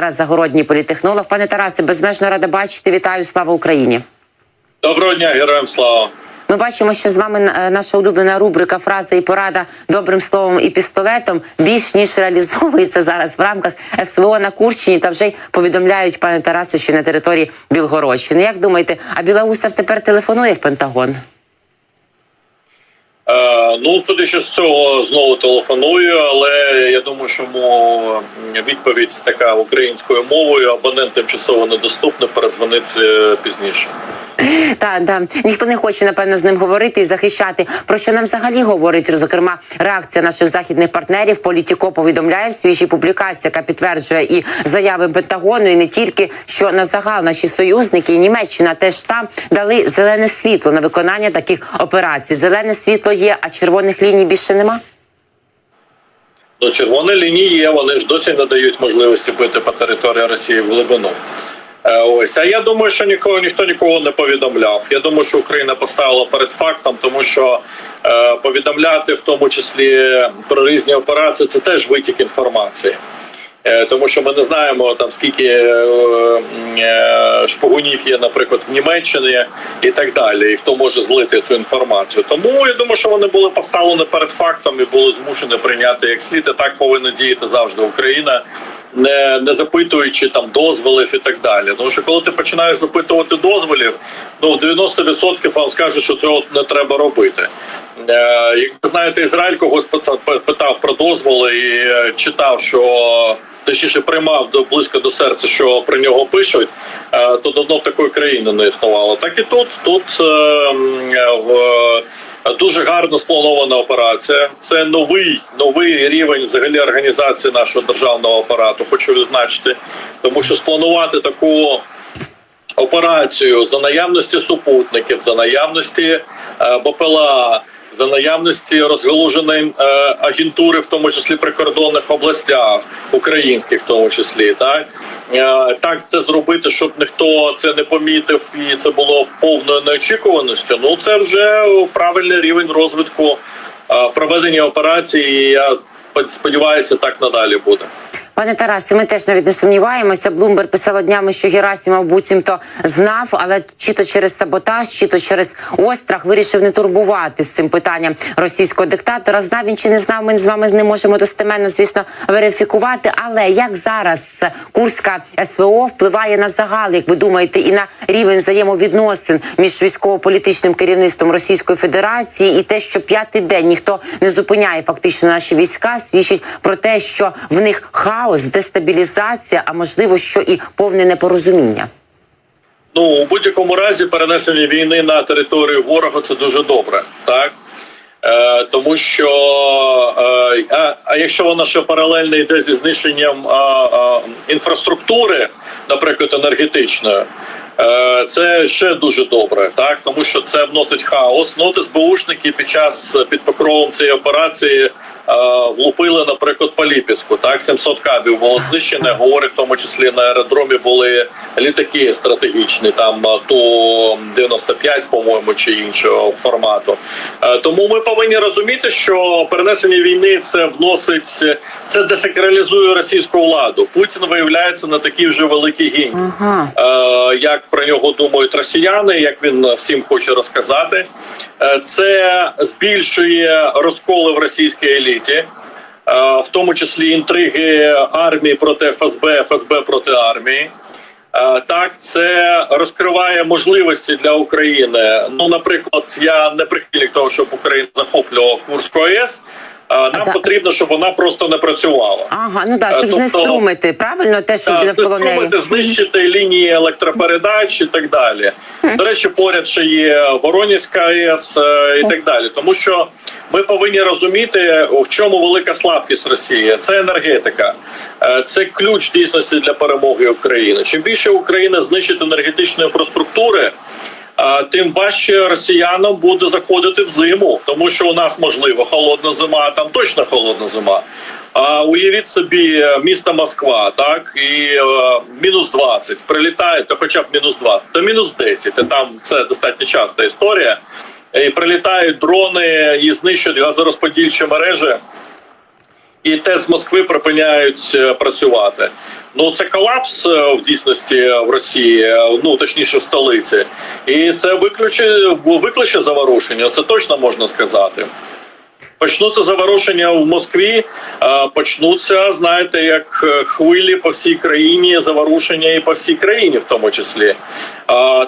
Тарас Загородній, політехнолог. Пане Тарасе, безмежно рада бачити. Вітаю, слава Україні. Доброго дня, героям слава. Ми бачимо, що з вами е, наша улюблена рубрика Фраза і порада добрим словом і пістолетом більш ніж реалізовується зараз в рамках СВО на Курщині. Та вже й повідомляють пане Тарасе, що на території Білгородщини. Як думаєте, а Білоусов тепер телефонує в Пентагон? Е, ну, судячи з цього, знову телефоную, але я думаю, що відповідь така українською мовою. Абонент тимчасово недоступний, перезвонить е, пізніше. Так, так. ніхто не хоче напевно з ним говорити і захищати. Про що нам взагалі говорить зокрема реакція наших західних партнерів. Політіко повідомляє в свіжій публікації, яка підтверджує і заяви Пентагону, і не тільки що на загал наші союзники і Німеччина теж там дали зелене світло на виконання таких операцій. Зелене світло є, а червоних ліній більше нема. До червоної лінії є. Вони ж досі не дають можливості бити по території Росії в глибину. Е, Ось, а я думаю, що нікого ніхто нікого не повідомляв. Я думаю, що Україна поставила перед фактом, тому що е, повідомляти, в тому числі про різні операції, це теж витік інформації. Е, Тому що ми не знаємо там скільки е, е, шпигунів є, наприклад, в Німеччині і так далі, і хто може злити цю інформацію. Тому я думаю, що вони були поставлені перед фактом і були змушені прийняти як слід. І так повинна діяти завжди Україна, не, не запитуючи там дозволів і так далі. Тому що коли ти починаєш запитувати дозволів, ну в 90% вам скажуть, що цього не треба робити. Е, Як ви знаєте, Ізраїль когось пита- питав про дозволи і е, читав, що точніше приймав до близько до серця, що про нього пишуть, е, то давно такої країни не існувало. Так і тут тут е, в. Дуже гарно спланована операція. Це новий новий рівень взагалі організації нашого державного апарату. Хочу відзначити, тому що спланувати таку операцію за наявності супутників, за наявності е, БПЛА, за наявності розгалуженої е, агентури, в тому числі прикордонних областях, українських в тому числі, так Е, так це зробити, щоб ніхто це не помітив, і це було повною неочікуваністю. Ну це вже правильний рівень розвитку е, проведення операції. і Я сподіваюся, так надалі буде. Пане Тарасе, ми теж навіть не сумніваємося. Блумберг писала днями, що Герасимов буцімто знав, але чи то через саботаж, чи то через острах вирішив не турбувати з цим питанням російського диктатора. Знав він чи не знав, ми з вами не можемо достеменно, звісно, верифікувати. Але як зараз Курська СВО впливає на загал, як ви думаєте, і на рівень взаємовідносин між військово-політичним керівництвом Російської Федерації і те, що п'ятий день ніхто не зупиняє фактично наші війська, свідчить про те, що в них хаос, дестабілізація, а можливо, що і повне непорозуміння. Ну у будь-якому разі перенесення війни на територію ворога це дуже добре, так е, тому що е, а, а якщо вона ще паралельно йде зі знищенням а, а, інфраструктури, наприклад, енергетичної. е, Це ще дуже добре, так тому що це вносить хаос. Ну, от СБУшники під час під покровом цієї операції влупили, наприклад, по Ліпецьку. Так, 700 кабів було знищено. Говорить, в тому числі на аеродромі були літаки стратегічні, там е, ту 95, по-моєму, чи іншого формату. Е, Тому ми повинні розуміти, що перенесення війни це вносить це десакралізує російську владу. Путін виявляється на такий вже великий гінь. Ага. Е, як про нього думають росіяни, як він всім хоче розказати. Е, Це збільшує розколи в російській еліті, е, в тому числі інтриги армії проти ФСБ, ФСБ проти армії. Е, Так, це розкриває можливості для України. Ну, наприклад, я не прихильник того, щоб Україна захоплювала Курську АЕС. Нам да. потрібно, щоб вона просто не працювала. Ага, ну так, Е, щоб тобто- знеструмити, правильно, те, що навколо неї. знищити лінії електропередач і так далі. До речі, поряд ще є Воронізька АЕС е, і так далі. Тому що ми повинні розуміти, в чому велика слабкість Росії. Це енергетика, Е, це ключ дійсності для перемоги України. Чим більше Україна знищить енергетичної інфраструктури. Тим важче росіянам буде заходити в зиму, тому що у нас можливо холодна зима, там точно холодна зима. А уявіть собі е, місто Москва, так і е, мінус 20, прилітає, то хоча б мінус 20, то мінус 10, і там це достатньо часта історія. І прилітають дрони і знищують газорозподільчі мережі. І те з Москви припиняють е, працювати. Ну це колапс е, в дійсності в Росії, е, ну точніше в столиці, і це викличе викличе заворушення. Це точно можна сказати. Почнуться заворушення в Москві, почнуться, знаєте, як е, хвилі по всій країні, заворушення і по всій країні, в тому числі.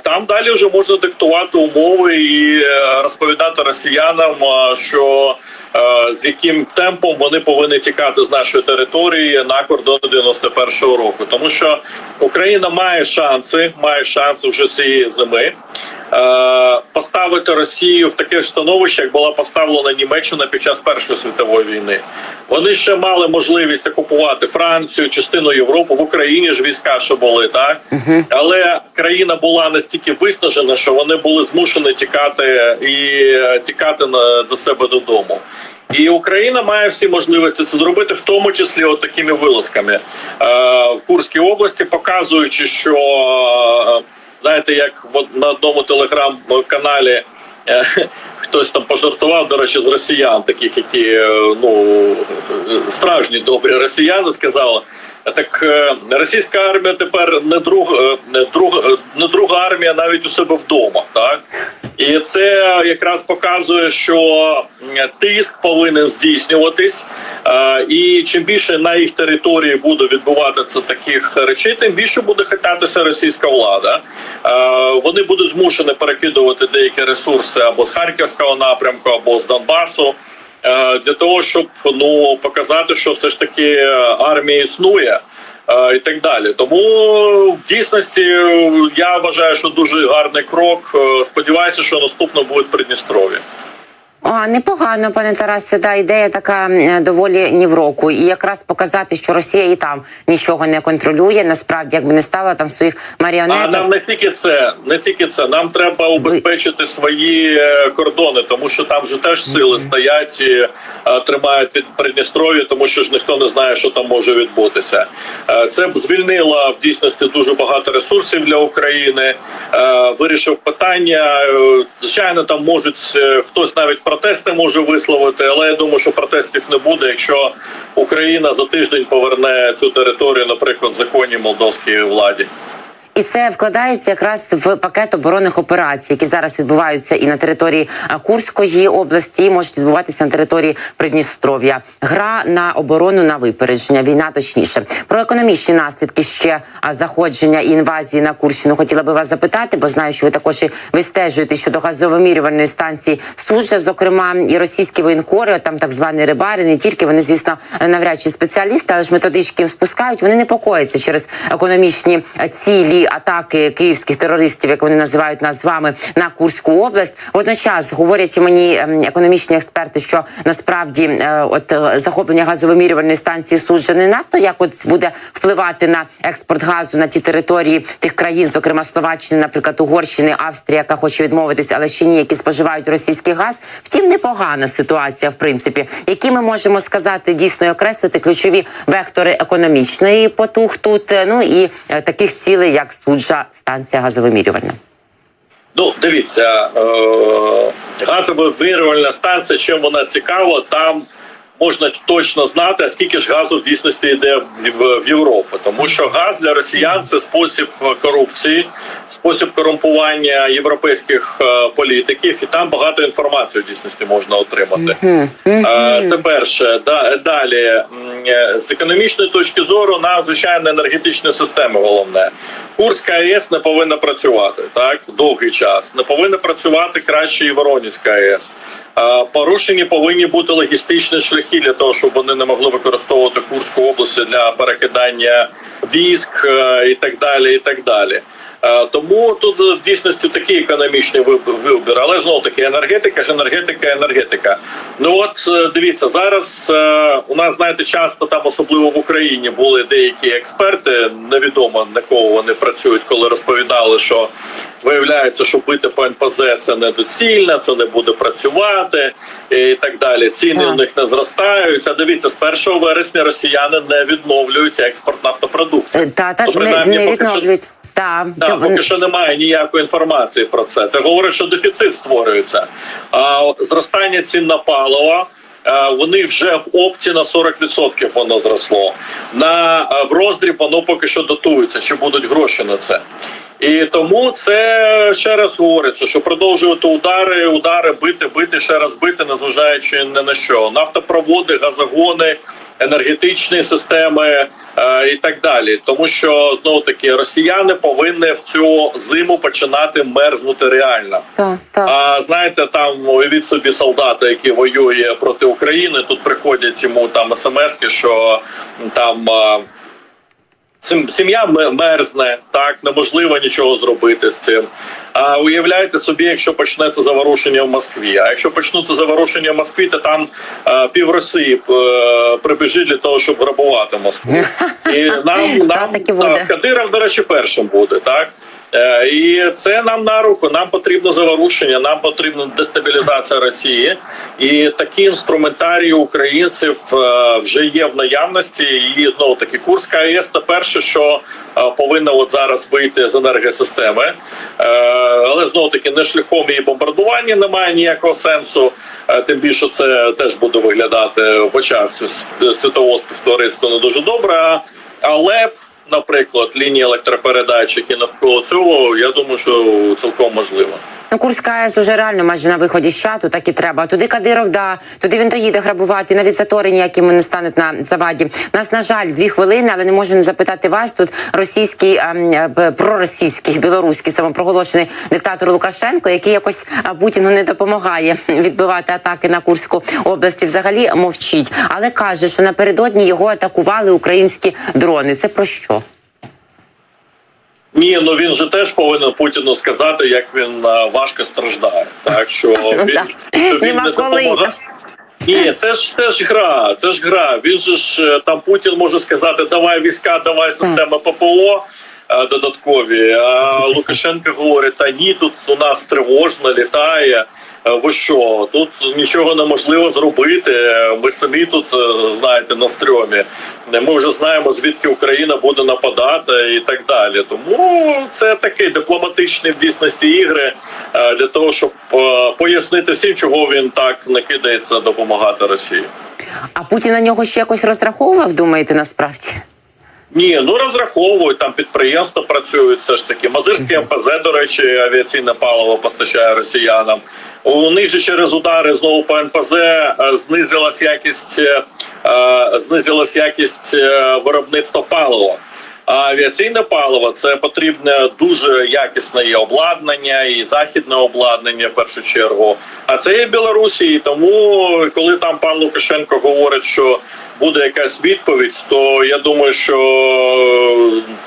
Там далі вже можна диктувати умови і е, розповідати росіянам, що е, з яким темпом вони повинні тікати з нашої території на кордони 91-го року, тому що Україна має шанси, має шанси вже цієї зими. Е, Поставити Росію в таке ж становище, як була поставлена Німеччина під час Першої світової війни. Вони ще мали можливість окупувати Францію, частину Європи в Україні ж війська, що були так, але країна була настільки виснажена, що вони були змушені тікати і е, тікати на до себе додому. І Україна має всі можливості це зробити, в тому числі от такими вилазками е, в Курській області, показуючи, що знаєте, як на одному телеграм-каналі е, хтось там пожартував, до речі, з росіян, таких, які е, ну справжні добрі росіяни, сказали. Так е, російська армія тепер не друг, не друг, не друга армія навіть у себе вдома, так і це якраз показує, що тиск повинен здійснюватись, е, і чим більше на їх території буде відбуватися таких речей, тим більше буде хитатися російська влада. Е, Вони будуть змушені перекидувати деякі ресурси або з харківського напрямку, або з Донбасу. е, Для того щоб ну показати, що все ж таки армія існує, і так далі. Тому в дійсності е, я вважаю, що дуже гарний крок. Е, Сподіваюся, що наступно буде Придністров'я. О, непогано, пане Тарасе. Да, ідея така доволі ні в року. І якраз показати, що Росія і там нічого не контролює. Насправді, якби не стала там своїх А нам не тільки це, не тільки це. Нам треба убезпечити свої е, кордони, тому що там же теж сили стоять і е, тримають під Придністров'я, тому що ж ніхто не знає, що там може відбутися. Е, Це б звільнило в дійсності дуже багато ресурсів для України. Вирішив питання. Звичайно, там можуть хтось навіть протести може висловити, але я думаю, що протестів не буде, якщо Україна за тиждень поверне цю територію, наприклад, законній молдовській владі. І це вкладається якраз в пакет оборонних операцій, які зараз відбуваються і на території Курської області, і можуть відбуватися на території Придністров'я. Гра на оборону на випередження, війна точніше. Про економічні наслідки ще заходження і інвазії на Курщину хотіла би вас запитати, бо знаю, що ви також і вистежуєте щодо газовимірювальної станції Суджа, зокрема, і російські воєнкори, там так звані рибари, не тільки вони, звісно, навряд чи спеціалісти, але ж методички їм спускають. Вони непокояться через економічні е, атаки київських терористів, як вони називають нас з вами на Курську область. Водночас говорять мені ем, економічні експерти, що насправді е, от е, захоплення газовимірювальної станції Суджа не надто як от буде впливати на експорт газу на ті території тих країн, зокрема Словаччини, наприклад, Угорщини, Австрія, яка хоче відмовитися, але ще ні, які споживають російський газ. Втім, непогана ситуація, в принципі, які ми можемо сказати дійсно і окреслити ключові вектори економічної потуг тут. е, Ну і таких цілей, як суджа станція газовимірювальна. Ну, дивіться, е- газова станція, чим вона цікава, там можна точно знати, а скільки ж газу в дійсності йде в, в Європу. Тому що газ для росіян це спосіб корупції, спосіб корумпування європейських е, політиків, і там багато інформації в дійсності можна отримати. Е, Це перше. Да- Далі, е, з економічної точки зору, на звичайно енергетичної системи головне. Курська АЕС не повинна працювати так довгий час. Не повинна працювати краще і АЕС. Е, Порушені повинні бути логістичні шляхи для того, щоб вони не могли використовувати Курську область для перекидання військ е, і так далі. І так далі. Е, Тому тут е, в дійсності такий економічний вибір, але знов таки енергетика ж енергетика, енергетика. Ну от е, дивіться, зараз у нас знаєте, часто там, особливо в Україні, були деякі експерти. Невідомо на кого вони працюють, коли розповідали, що виявляється, що бити по НПЗ це недоцільно, це не буде працювати і так далі. Ціни у них не зростають. А дивіться, з 1 вересня росіяни не відновлюють експорт нафтопродуктів. Та та Ну, принаймні, не що- відновлюють. Та, да, поки що немає ніякої інформації про це. Це говорить, що дефіцит створюється. А зростання цін на паливо е, вони вже в опті на 40% воно зросло. На е, в роздріб воно поки що дотується. Чи будуть гроші на це? І тому це ще раз говориться, що продовжувати удари, удари, бити, бити, ще раз бити, незважаючи ні на що. Нафтопроводи, газогони, енергетичні системи е, і так далі. Тому що знову таки росіяни повинні в цю зиму починати мерзнути реально. Так, так. А знаєте, там уявіть собі солдата, який воює проти України. Тут приходять йому там смски, що там. сім- Сім'я ме- мерзне, так неможливо нічого зробити з цим. А уявляйте собі, якщо почнеться заворушення в Москві. А якщо почнуться заворушення в Москві, то там а, пів Росії е, прибіжить для того, щоб грабувати Москву. І нам, нам так, Кадиров, до речі, першим буде, так? Е, І це нам на руку. Нам потрібно заворушення, нам потрібна дестабілізація Росії, і такі інструментарії українців е, вже є в наявності. І знову таки Курська АЕС це перше, що е, повинна от зараз вийти з енергосистеми, але знову таки не шляхом її бомбардування немає ніякого сенсу. Тим більше це теж буде виглядати в очах світового співтовариства не дуже добре. Але наприклад, лінії електропередач, які навколо цього, я думаю, що цілком можливо. Ну, Курська АЕС уже реально майже на виході з чату, так і треба. Туди Кадиров, да, туди він доїде грабувати, навіть затори ніякі йому не стануть на заваді. Нас, на жаль, дві хвилини, але не можу не запитати вас. Тут російський, ем, е, проросійський, білоруський самопроголошений диктатор Лукашенко, який якось а, Путіну не допомагає відбивати атаки на Курську область. Взагалі мовчить, але каже, що напередодні його атакували українські дрони. Це про що? Ні, ну він же теж повинен Путіну сказати, як він е, важко страждає. Так що він, що він не допомагає. Ні, це ж це ж гра, це ж гра. Він же ж е, там Путін може сказати, давай війська, давай системи ППО е, додаткові. А Лукашенко говорить: та ні, тут у нас тривожно літає. Е, Ви що? Тут нічого неможливо зробити. Ми самі тут е, знаєте на стрьомі. Ми вже знаємо звідки Україна буде нападати і так далі. Тому це такі дипломатичні в дійсності ігри е, для того, щоб пояснити всім, чого він так не кидається допомагати Росії. А Путін на нього ще якось розраховував, думаєте, насправді? Ні, ну розраховують там підприємства працюють. Все ж таки, Мазирське МПЗ, до речі, авіаційне паливо постачає росіянам. У них же через удари знову по НПЗ е, знизилась якість е, е, знизилась якість виробництва палива. А авіаційне паливо це потрібне дуже якісне є обладнання і західне обладнання в першу чергу. А це є Білорусі. І тому, коли там пан Лукашенко говорить, що буде якась відповідь, то я думаю, що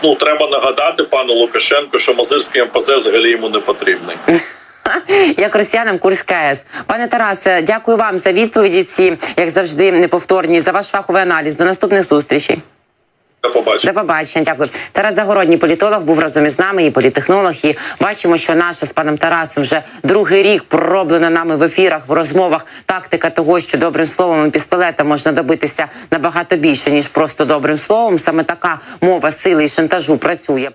ну треба нагадати пану Лукашенку, що Мазирський МПЗ взагалі йому не потрібний. Як росіянам Курська АЕС. Пане Тарасе, дякую вам за відповіді. Ці як завжди неповторні за ваш фаховий аналіз. До наступних зустрічей. До побачення. До побачення. Дякую. Тарас Загородній політолог був разом із нами і політехнолог. І бачимо, що наша з паном Тарасом вже другий рік пророблена нами в ефірах, в розмовах тактика того, що добрим словом і пістолетом можна добитися набагато більше ніж просто добрим словом. Саме така мова сили і шантажу працює.